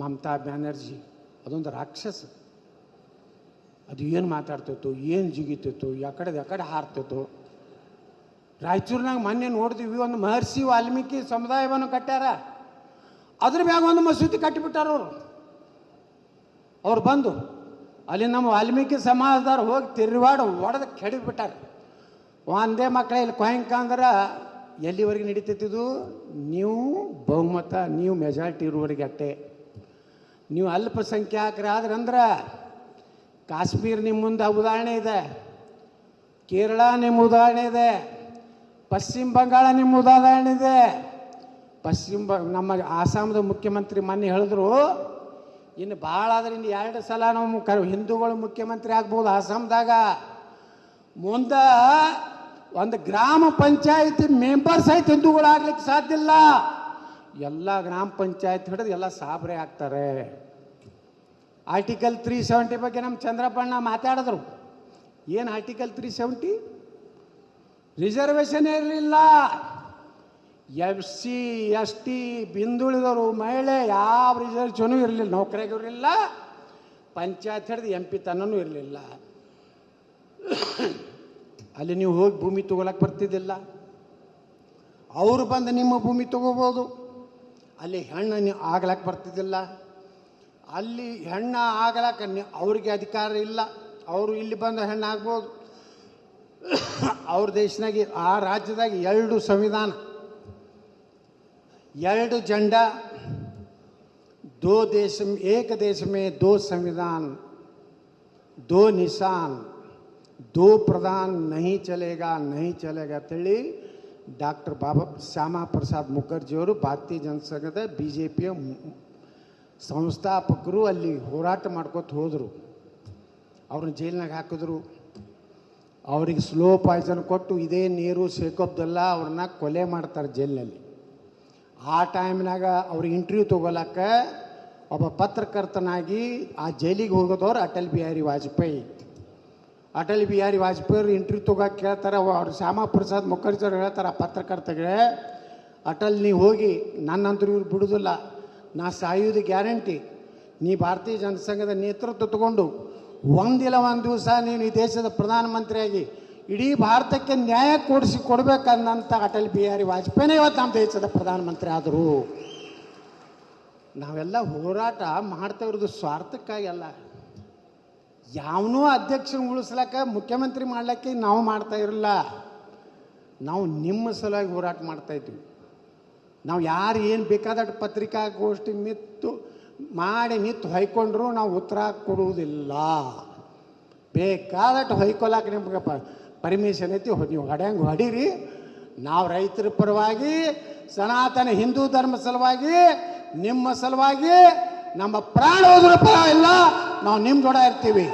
ಮಮತಾ ಬ್ಯಾನರ್ಜಿ, ಅದೊಂದು ರಾಕ್ಷಸ. ಅದು ಏನು ಮಾತಾಡ್ತಿತ್ತು, ಏನು ಜಿಗಿತಿತ್ತು ಯಾಕಡೆ ಯಾಕಡೆ ಹಾರ್ತಿತ್ತು. ರಾಯಚೂರಿನಾಗ ಮೊನ್ನೆ ನೋಡಿದ್ವಿ, ಒಂದು ಮಹರ್ಷಿ ವಾಲ್ಮೀಕಿ ಸಮುದಾಯವನ್ನು ಕಟ್ಟ್ಯಾರ. ಅದ್ರ ಮ್ಯಾಗ ಒಂದು ಮಸೂದಿ ಕಟ್ಟಿಬಿಟ್ಟಾರ ಅವರು. ಅವ್ರು ಬಂದು, ಅಲ್ಲಿ ನಮ್ಮ ವಾಲ್ಮೀಕಿ ಸಮಾಜದವ್ರು ಹೋಗಿ ತಿರುವಾಡ ಒಡೆದು ಕೆಡಿಬಿಟ್ಟಾರ ಒಂದೇ ಮಕ್ಕಳ ಇಲ್ಲಿ ಕೊಯಂಕ ಅಂದ್ರೆ ಎಲ್ಲಿವರೆಗೆ ನಡೀತಿದ್ದು ನೀವು ಬಹುಮತ, ನೀವು ಮೆಜಾರಿಟಿ ಇರುವವರೆಗೆ ಅಟ್ಟೆ. ನೀವು ಅಲ್ಪಸಂಖ್ಯಾತರಾದ್ರಂದ್ರೆ ಕಾಶ್ಮೀರ ನಿಮ್ಮ ಮುಂದೆ ಉದಾಹರಣೆ ಇದೆ, ಕೇರಳ ನಿಮ್ಮ ಉದಾಹರಣೆ ಇದೆ, ಪಶ್ಚಿಮ ಬಂಗಾಳ ನಿಮ್ಮ ಉದಾಹರಣೆ ಇದೆ. ಪಶ್ಚಿಮ ಬ, ನಮ್ಮ ಆಸಾಮದ ಮುಖ್ಯಮಂತ್ರಿ ಮೊನ್ನೆ ಹೇಳಿದ್ರು, ಇನ್ನು ಭಾಳ ಆದ್ರೆ ಇನ್ನು ಎರಡು ಸಲ ನಾವು ಕ, ಹಿಂದೂಗಳು ಮುಖ್ಯಮಂತ್ರಿ ಆಗ್ಬೋದು ಆಸಾಮ್ದಾಗ. ಮುಂದೆ ಒಂದು ಗ್ರಾಮ ಪಂಚಾಯತಿ ಮೆಂಬರ್ಸ್ ಆಯ್ತು ಹಿಂದೂಗಳು ಆಗ್ಲಿಕ್ಕೆ ಸಾಧ್ಯ ಇಲ್ಲ. ಎಲ್ಲ ಗ್ರಾಮ ಪಂಚಾಯತ್ ಹಿಡಿದು ಎಲ್ಲ ಸಾಬ್ರೆ ಆಗ್ತಾರೆ ಆರ್ಟಿಕಲ್ ತ್ರೀ ಸೆವೆಂಟಿ ಬಗ್ಗೆ ನಮ್ಮ ಚಂದ್ರಪ್ಪಣ್ಣ ಮಾತಾಡಿದ್ರು. ಏನು ಆರ್ಟಿಕಲ್ ತ್ರೀ ಸೆವೆಂಟಿ ರಿಸರ್ವೇಷನ್ ಇರಲಿಲ್ಲ. ಎಫ್ ಸಿ ಎಸ್ ಟಿ ಬಿಂದುಳಿದವರು ಮಹಿಳೆ ಯಾವ ರಿಸರ್ವೇಷನು ಇರಲಿಲ್ಲ. ನೌಕರಿಗೂ ಇರಲಿಲ್ಲ. ಪಂಚಾಯತ್ ಹಿಡಿದು ಎಂ ಪಿ ತನೂ ಇರಲಿಲ್ಲ. ಅಲ್ಲಿ ನೀವು ಹೋಗಿ ಭೂಮಿ ತಗೊಳಕ್ಕೆ ಬರ್ತಿದ್ದಿಲ್ಲ. ಅವರು ಬಂದು ನಿಮ್ಮ ಭೂಮಿ ತಗೋಬೋದು. ಅಲ್ಲಿ ಹೆಣ್ಣು ಆಗ್ಲಕ್ಕೆ ಬರ್ತಿದ್ದಿಲ್ಲ. ಅಲ್ಲಿ ಹೆಣ್ಣು ಆಗ್ಲಕ್ಕೆ ಅವ್ರಿಗೆ ಅಧಿಕಾರ ಇಲ್ಲ. ಅವರು ಇಲ್ಲಿ ಬಂದು ಹೆಣ್ಣು ಆಗ್ಬೋದು. ಅವ್ರ ದೇಶನಾಗಿ ಆ ರಾಜ್ಯದಾಗ ಎರಡು ಸಂವಿಧಾನ. ಎರಡು ಜಂಡ. ದೋ ದೇಶ ಏಕ ದೇಶಮೇ ದೋ ಸಂವಿಧಾನ. ದೋ ನಿಶಾನ್. ದೋ ಪ್ರಧಾನ್, ನಹಿ ಚಲೇಗಾ ನಹಿ ಚಲೇಗಾ ತಿಳಿ ಡಾಕ್ಟರ್ ಬಾಬಾ ಶ್ಯಾಮಾ ಪ್ರಸಾದ್ ಮುಖರ್ಜಿಯವರು ಭಾರತೀಯ ಜನಸಂಘದ ಬಿ ಜೆ ಪಿಯ ಸಂಸ್ಥಾಪಕರು ಅಲ್ಲಿ ಹೋರಾಟ ಮಾಡ್ಕೋತ ಹೋದರು. ಅವ್ರನ್ನ ಜೈಲಿನಾಗ ಹಾಕಿದ್ರು. ಅವ್ರಿಗೆ ಸ್ಲೋ ಪಾಯ್ಸನ್ ಕೊಟ್ಟು ಇದೇ ನೀರು ಶೇಖ್ ಅಬ್ದುಲ್ಲಾ ಅವ್ರನ್ನ ಕೊಲೆ ಮಾಡ್ತಾರೆ ಜೈಲಿನಲ್ಲಿ. ಆ ಟೈಮ್ನಾಗ ಅವ್ರಿಗೆ ಇಂಟರ್ವ್ಯೂ ತೊಗೊಳಕ್ಕೆ ಒಬ್ಬ ಪತ್ರಕರ್ತನಾಗಿ ಆ ಜೈಲಿಗೆ ಹೋಗೋದವ್ರು ಅಟಲ್ ಬಿಹಾರಿ ವಾಜಪೇಯಿ. ಅಟಲ್ ಬಿಹಾರಿ ವಾಜಪೇಯಿ ಅವ್ರು ಇಂಟರ್ವ್ಯೂ ತಗೋಕೆ ಕೇಳ್ತಾರೆ, ಅವ ಅವ್ರು ಶ್ಯಾಮ ಪ್ರಸಾದ್ ಮುಖರ್ಜಿ ಅವ್ರು ಹೇಳ್ತಾರೆ ಆ ಪತ್ರಕರ್ತಗೆ, ಅಟಲ್, ನೀ ಹೋಗಿ, ನನ್ನಂತರೂ ಇವ್ರು ಬಿಡೋದಿಲ್ಲ. ನಾ ಸಾಯೋದು ಗ್ಯಾರಂಟಿ. ನೀ ಭಾರತೀಯ ಜನಸಂಘದ ನೇತೃತ್ವ ತಗೊಂಡು ಒಂದಿಲ್ಲ ಒಂದು ದಿವಸ ನೀನು ಈ ದೇಶದ ಪ್ರಧಾನಮಂತ್ರಿಯಾಗಿ ಇಡೀ ಭಾರತಕ್ಕೆ ನ್ಯಾಯ ಕೊಡಿಸಿ ಕೊಡಬೇಕಂದಂಥ ಅಟಲ್ ಬಿಹಾರಿ ವಾಜಪೇಯಿನೇ ಇವತ್ತು ನಮ್ಮ ದೇಶದ ಪ್ರಧಾನಮಂತ್ರಿ ಆದರು. ನಾವೆಲ್ಲ ಹೋರಾಟ ಮಾಡ್ತಾ ಇರೋದು ಸ್ವಾರ್ಥಕ್ಕಾಗಿ ಅಲ್ಲ. ಯಾವನೂ ಅಧ್ಯಕ್ಷನ ಉಳಿಸ್ಲಕ್ಕ, ಮುಖ್ಯಮಂತ್ರಿ ಮಾಡ್ಲಿಕ್ಕೆ ನಾವು ಮಾಡ್ತಾ ಇರಲ್ಲ. ನಾವು ನಿಮ್ಮ ಸಲುವಾಗಿ ಹೋರಾಟ ಮಾಡ್ತಾ ಇದ್ವಿ ನಾವು ಯಾರು ಏನು ಬೇಕಾದಷ್ಟು ಪತ್ರಿಕಾಗೋಷ್ಠಿ ಮಿತ್ತು ಮಾಡಿ ಮಿತ್ತು ಹೊಯ್ಕೊಂಡ್ರು ನಾವು ಉತ್ತರ ಕೊಡುವುದಿಲ್ಲ. ಬೇಕಾದಟ್ಟು ಹೊಯ್ಕೊಲಾಕ ನಿಮ್ಗೆ ಪರ್ಮಿಷನ್ ಐತಿ ನೀವು ಹೊಡ್ಯಂಗೆ ಹೊಡೀರಿ. ನಾವು ರೈತರ ಪರವಾಗಿ, ಸನಾತನ ಹಿಂದೂ ಧರ್ಮ ಸಲುವಾಗಿ, ನಿಮ್ಮ ಸಲುವಾಗಿ ನಮ್ಮ ಪ್ರಾಣ ಹೋದ್ರ ಪರ ಇಲ್ಲ ನಾವು ನಿಮ್ಮ ಜೋಡ ಇರ್ತೀವಿ.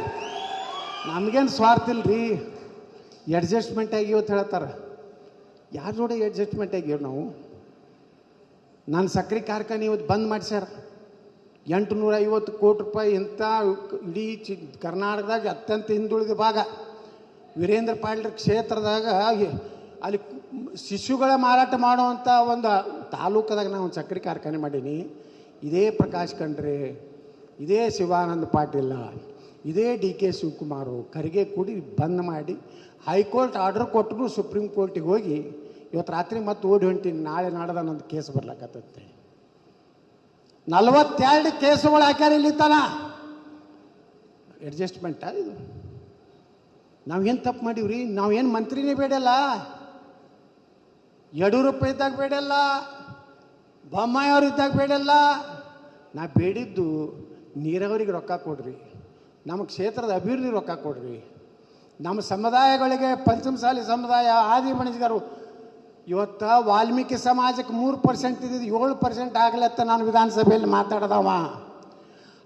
ನಮಗೇನು ಸ್ವಾರ್ಥ ಇಲ್ರಿ? ಅಡ್ಜಸ್ಟ್ಮೆಂಟ್ ಆಗಿ ಇವತ್ತು ಹೇಳ್ತಾರೆ. ಯಾರ ಜೋಡ ಅಡ್ಜಸ್ಟ್ಮೆಂಟ್ ಆಗ್ಯಾವ ನಾವು? ನಾನು ಸಕ್ಕರೆ ಕಾರ್ಖಾನೆ ಇವತ್ತು ಬಂದ್ ಮಾಡ್ಸ್ಯಾರ. ಎಂಟು ನೂರ ಐವತ್ತು ಕೋಟಿ ರೂಪಾಯಿ ಇಂಥ ಇಡೀ ಚಿ ಕರ್ನಾಟಕದಾಗ ಅತ್ಯಂತ ಹಿಂದುಳಿದ ಭಾಗ. ವೀರೇಂದ್ರ ಪಾಟೀಲ್ ಕ್ಷೇತ್ರದಾಗ ಅಲ್ಲಿ ಶಿಶುಗಳ ಮಾರಾಟ ಮಾಡುವಂಥ ಒಂದು ತಾಲೂಕದಾಗ ನಾನು ಸಕ್ರೆ ಕಾರ್ಖಾನೆ ಮಾಡೀನಿ. ಇದೇ ಪ್ರಕಾಶ್ ಖಂಡ್ರೆ ಇದೇ ಶಿವಾನಂದ ಪಾಟೀಲ ಇದೇ ಡಿ ಕೆ ಶಿವಕುಮಾರು ಕರಿಗೆ ಕೂಡಿ ಬಂದ್ ಮಾಡಿ ಹೈಕೋರ್ಟ್ ಆರ್ಡರ್ ಕೊಟ್ಟರು ಸುಪ್ರೀಂ ಕೋರ್ಟಿಗೆ ಹೋಗಿ ಇವತ್ತು ರಾತ್ರಿ ಮತ್ತೆ ಓಡಿ ಹೊಂಟೀನಿ, ನಾಳೆ ನಾಡದ ನಂದು ಕೇಸ್ ಬರ್ಲಾಕತ್ತಂತೆ. ನಲವತ್ತೆರಡು ಕೇಸುಗಳು ಹಾಕ್ಯಾರ ಇಲ್ಲಿ ತನ. ಅಡ್ಜಸ್ಟ್ಮೆಂಟ ಇದು? ನಾವೇನು ತಪ್ಪು ಮಾಡೀವ್ರಿ? ನಾವೇನು ಮಂತ್ರಿನೇ ಬೇಡಲ್ಲ. ಯಡಿಯೂರಪ್ಪ ಇದ್ದಾಗ ಬೇಡಲ್ಲ. ಬೊಮ್ಮಾಯಿ ಅವ್ರು ಇದ್ದಾಗ ಬೇಡಲ್ಲ. ನಾ ಬೇಡಿದ್ದು ನೀರಾವರಿಗೆ ರೊಕ್ಕ ಕೊಡ್ರಿ. ನಮ್ಮ ಕ್ಷೇತ್ರದ ಅಭಿವೃದ್ಧಿ ರೊಕ್ಕ ಕೊಡ್ರಿ. ನಮ್ಮ ಸಮುದಾಯಗಳಿಗೆ ಪಂಚಮಸಾಲಿ ಸಮುದಾಯ, ಆದಿ ಮಣಿಜಗರು, ಇವತ್ತು ವಾಲ್ಮೀಕಿ ಸಮಾಜಕ್ಕೆ ಮೂರು ಪರ್ಸೆಂಟ್ ಇದ್ದಿದ್ದು ಏಳು ಪರ್ಸೆಂಟ್ ಆಗ್ಲತ್ತ ನಾನು ವಿಧಾನಸಭೆಯಲ್ಲಿ ಮಾತಾಡ್ದವ.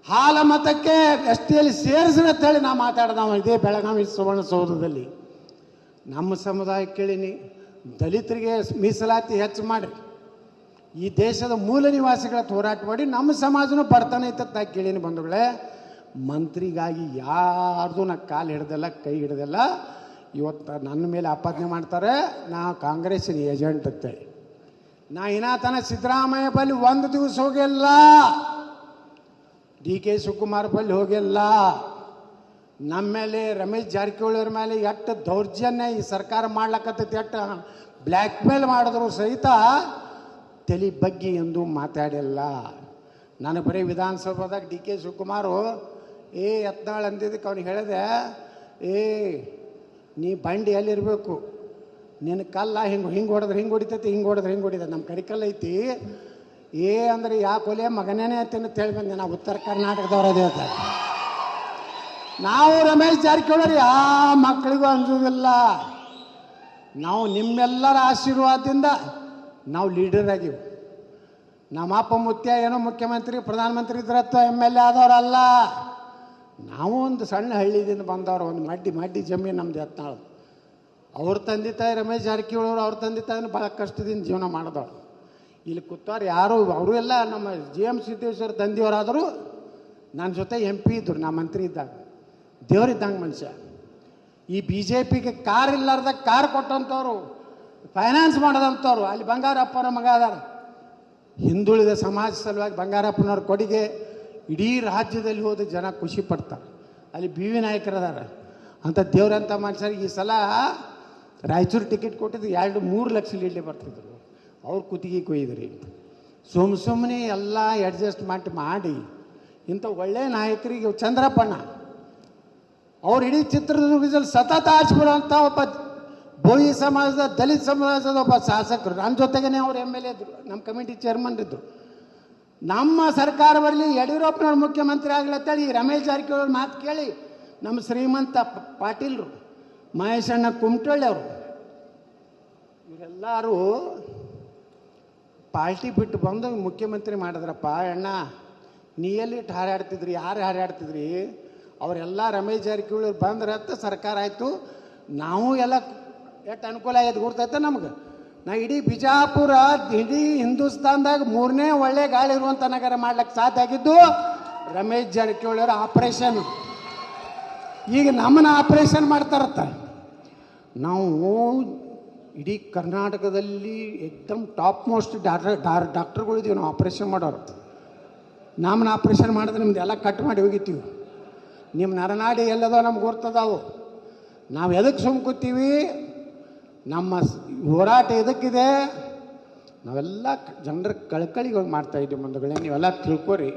ಹಾಲ ಮತಕ್ಕೆ ಎಸ್ ಟಿಯಲ್ಲಿ ಸೇರಿಸಿನ ಅಂತೇಳಿ ನಾ ಮಾತಾಡ್ದವ. ಇದೇ ಬೆಳಗಾವಿ ಸುವರ್ಣಸೌಧದಲ್ಲಿ ನಮ್ಮ ಸಮುದಾಯ ಕೇಳೀನಿ. ದಲಿತರಿಗೆ ಮೀಸಲಾತಿ ಹೆಚ್ಚು ಮಾಡಿರಿ. ಈ ದೇಶದ ಮೂಲ ನಿವಾಸಿಗಳ ಹೋರಾಟ ಮಾಡಿ ನಮ್ಮ ಸಮಾಜನೂ ಬರ್ತಾನೆ ಇತ್ತ ನಾ ಕೇಳೀನಿ ಬಂಧುಗಳೇ. ಮಂತ್ರಿಗಾಗಿ ಯಾರ್ದು ನಾ ಕಾಲು ಹಿಡ್ದಲ್ಲ, ಕೈ ಹಿಡ್ದಲ್ಲ. ಇವತ್ತು ನನ್ನ ಮೇಲೆ ಆಪಾದನೆ ಮಾಡ್ತಾರೆ. ನಾ ಕಾಂಗ್ರೆಸ್ಸಿನ ಏಜೆಂಟ್ ಅಂತೇಳಿ ನಾ ಇನ್ನಾತನ ಸಿದ್ದರಾಮಯ್ಯ ಬಳಿ ಒಂದು ದಿವಸ ಹೋಗಿಲ್ಲ. ಡಿ ಕೆ ಶಿವಕುಮಾರ್ ಬಲ್ಲಿ ಹೋಗಿಲ್ಲ. ನಮ್ಮ ಮೇಲೆ ರಮೇಶ್ ಜಾರಕಿಹೊಳಿ ಅವ್ರ ಮೇಲೆ ಎಷ್ಟು ದೌರ್ಜನ್ಯ ಈ ಸರ್ಕಾರ ಮಾಡ್ಲಕ್ಕತ್ತೈತಿ ಎಷ್ಟು ಬ್ಲ್ಯಾಕ್ ಮೇಲ್ ಮಾಡಿದ್ರು ಸಹಿತ ತಲೆ ಬಗ್ಗೆ ಎಂದು ಮಾತಾಡಿಲ್ಲ. ನಾನು ಬರೀ ವಿಧಾನಸೌಧದಾಗ ಡಿ ಕೆ ಶಿವಕುಮಾರು, ಏ, ಯತ್ನಾಳ್ ಅಂದಿದ್ದಕ್ಕೆ ಅವ್ನಿಗೆ ಹೇಳಿದೆ, ಏ, ನೀ ಬಂಡಿ ಎಲ್ಲಿರಬೇಕು? ನಿನ್ನ ಕಲ್ಲ ಹಿಂಗೆ ಹಿಂಗೆ ಹೊಡೆದ್ರೆ ಹಿಂಗೆ ಹೊಡಿತೈತಿ, ಹಿಂಗೆ ಹೊಡೆದ್ರೆ ಹಿಂಗೆ ಹೊಡಿತೈತಿ. ನಮ್ಮ ಕಡೆ ಕಲ್ಲ ಐತಿ, ಏ, ಅಂದ್ರೆ ಯಾ ಕೊಲೆ ಮಗನೇನೆ ಅಂತ ಹೇಳಿ ಬಂದೆ ಉತ್ತರ ಕರ್ನಾಟಕದವ್ರು ಅದೇ ಹೇಳ್ತಾರೆ ನಾವು ರಮೇಶ್ ಜಾರಕಿಹೊಳಿ, ಆ ಮಕ್ಕಳಿಗೂ ಅಂಜೋದಿಲ್ಲ. ನಾವು ನಿಮ್ಮೆಲ್ಲರ ಆಶೀರ್ವಾದದಿಂದ ನಾವು ಲೀಡರ್ ಆಗಿವು. ನಮ್ಮ ಅಪ್ಪ ಮುತ್ಯ ಏನೋ ಮುಖ್ಯಮಂತ್ರಿ, ಪ್ರಧಾನಮಂತ್ರಿ ಇದ್ರತ್ತ ಎಂ ಎಲ್ ಎ ಆದವರಲ್ಲ. ನಾವು ಒಂದು ಸಣ್ಣ ಹಳ್ಳಿದಿಂದ ಬಂದವರು, ಒಂದು ಮಡ್ಡಿ ಮಡ್ಡಿ ಜಮೀನು ನಮ್ದು ಎತ್ತಾಳು ಅವ್ರ ತಂದೆ ತಾಯಿ ರಮೇಶ್ ಜಾರಕಿಹೊಳಿ ಅವ್ರು ತಂದೆ ತಾಯಿನ ಭಾಳ ಕಷ್ಟದಿಂದ ಜೀವನ ಮಾಡಿದವ್ರು. ಇಲ್ಲಿ ಕೂತವ್ರು ಯಾರು, ಅವರು ಎಲ್ಲ ನಮ್ಮ ಜಿ ಎಂ ಸಿದ್ದೇಶ್ವರ ತಂದೆಯವರಾದರೂ ನನ್ನ ಜೊತೆ ಎಂ ಪಿ ಇದ್ದರು ನಾ ಮಂತ್ರಿ ಇದ್ದಾಗ. ದೇವರಿದ್ದಂಗೆ ಮನುಷ್ಯ. ಈ ಬಿ ಜೆ ಪಿಗೆ ಕಾರ್ ಇಲ್ಲಾರ್ದ ಕಾರ್ ಕೊಟ್ಟಂಥವ್ರು ಫೈನಾನ್ಸ್ ಮಾಡೋದಂಥವ್ರು. ಅಲ್ಲಿ ಬಂಗಾರಪ್ಪನ ಮಗ ಅದಾರ ಹಿಂದುಳಿದ ಸಮಾಜ ಸಲುವಾಗಿ ಬಂಗಾರಪ್ಪನವ್ರ ಕೊಡುಗೆ ಇಡೀ ರಾಜ್ಯದಲ್ಲಿ ಹೋದ ಜನ ಖುಷಿ ಪಡ್ತಾರೆ. ಅಲ್ಲಿ ಬಿ ವಿ ನಾಯಕರದಾರ ಅಂತ ದೇವ್ರಂಥ ಮನುಷ್ಯರಿಗೆ ಈ ಸಲ ರಾಯಚೂರು ಟಿಕೆಟ್ ಕೊಟ್ಟಿದ್ದು ಎರಡು ಮೂರು ಲಕ್ಷ ಲೀಡ್ಲಿ ಬರ್ತಿದ್ರು. ಅವ್ರು ಕುತ್ತಿಗೆ ಕೊಯ್ದ್ರಿ. ಸುಮ್ ಸುಮ್ಮನೆ ಎಲ್ಲ ಅಡ್ಜಸ್ಟ್ಮೆಂಟ್ ಮಾಡಿ ಇಂಥ ಒಳ್ಳೆಯ ನಾಯಕರಿಗೆ ಚಂದ್ರಪ್ಪಣ್ಣ. ಅವ್ರು ಇಡೀ ಚಿತ್ರದುರ್ಗದಲ್ಲಿ ಸತತ ಆರಿಸ್ಬಿಡುವಂಥ ಒಬ್ಬ ಬೋಯಿ ಸಮಾಜದ, ದಲಿತ ಸಮಾಜದ ಒಬ್ಬ ಶಾಸಕರು ನನ್ನ ಜೊತೆಗೇನೆ ಅವ್ರು ಎಂ ಎಲ್ ಎ ಇದ್ರು ನಮ್ಮ ಕಮಿಟಿ ಚೇರ್ಮನ್ ಇದ್ರು. ನಮ್ಮ ಸರ್ಕಾರ ಬರಲಿ, ಯಡಿಯೂರಪ್ಪನವ್ರು ಮುಖ್ಯಮಂತ್ರಿ ಆಗ್ಲತ್ತೇಳಿ ರಮೇಶ್ ಜಾರಕಿಹೊಳಿ ಮಾತು ಕೇಳಿ, ನಮ್ಮ ಶ್ರೀಮಂತ ಪಾಟೀಲ್ರು, ಮಹೇಶಣ್ಣ ಕುಮಟಳ್ಳಿ ಅವರು, ಇವರೆಲ್ಲರೂ ಪಾರ್ಟಿ ಬಿಟ್ಟು ಬಂದು ಮುಖ್ಯಮಂತ್ರಿ ಮಾಡಿದ್ರಪ್ಪ, ಅಣ್ಣ ನೀ ಎಲ್ಲಿಟ್ಟು ಹಾರಾಡ್ತಿದ್ರಿ, ಯಾರು ಹಾರಾಡ್ತಿದ್ರಿ? ಅವರೆಲ್ಲ ರಮೇಶ್ ಜಾರಕಿಹೊಳಿ ಬಂದ್ರತ್ತ ಸರ್ಕಾರ ಆಯಿತು. ನಾವು ಎಲ್ಲ ಎಷ್ಟು ಅನುಕೂಲ ಆಯ್ತು ಗುರ್ತೈತೆ ನಮ್ಗೆ? ನಾ ಇಡೀ ಬಿಜಾಪುರ ಇಡೀ ಹಿಂದೂಸ್ತಾನ್ದಾಗ ಮೂರನೇ ಒಳ್ಳೆ ಗಾಳಿ ಇರುವಂಥ ನಗರ ಮಾಡ್ಲಿಕ್ಕೆ ಸಾಧ್ಯ ಆಗಿದ್ದು ರಮೇಶ್ ಜಾರಕಿಹೊಳಿ ಅವರ ಆಪರೇಷನ್ ಈಗ ನಮ್ಮನ್ನ ಆಪರೇಷನ್ ಮಾಡ್ತಾರತ್ತ. ನಾವು ಇಡೀ ಕರ್ನಾಟಕದಲ್ಲಿ ಎಕ್ದಮ್ ಟಾಪ್ ಮೋಸ್ಟ್ ಡಾಕ್ಟರ್ ಡಾಕ್ಟರ್ಗಳು ಡಾಕ್ಟರ್ಗಳಿದ್ದೀವಿ ನಾವು ಆಪ್ರೇಷನ್ ಮಾಡೋರು. ನಮ್ಮನ್ನ ಆಪ್ರೇಷನ್ ಮಾಡಿದ್ರೆ ನಿಮ್ದು ಎಲ್ಲ ಕಟ್ ಮಾಡಿ ಹೋಗಿತ್ತೀವಿ. ನಿಮ್ಮ ನರನಾಡಿ ಎಲ್ಲದೋ ನಮ್ಗೆ ಗುರ್ತದಾವು. ನಾವು ಎದಕ್ಕೆ ಸುಮ್ ಕೂತೀವಿ ನಮ್ಮ ಹೋರಾಟ ಎದಕ್ಕಿದೆ? ನಾವೆಲ್ಲ ಜನರ ಕಳಕಳಿಗೆ ಹೋಗಿ ಮಾಡ್ತಾ ಇದ್ದೀವಿ ಮುಂದುಗಳೇ ನೀವೆಲ್ಲ ತಿಳ್ಕೊರಿ.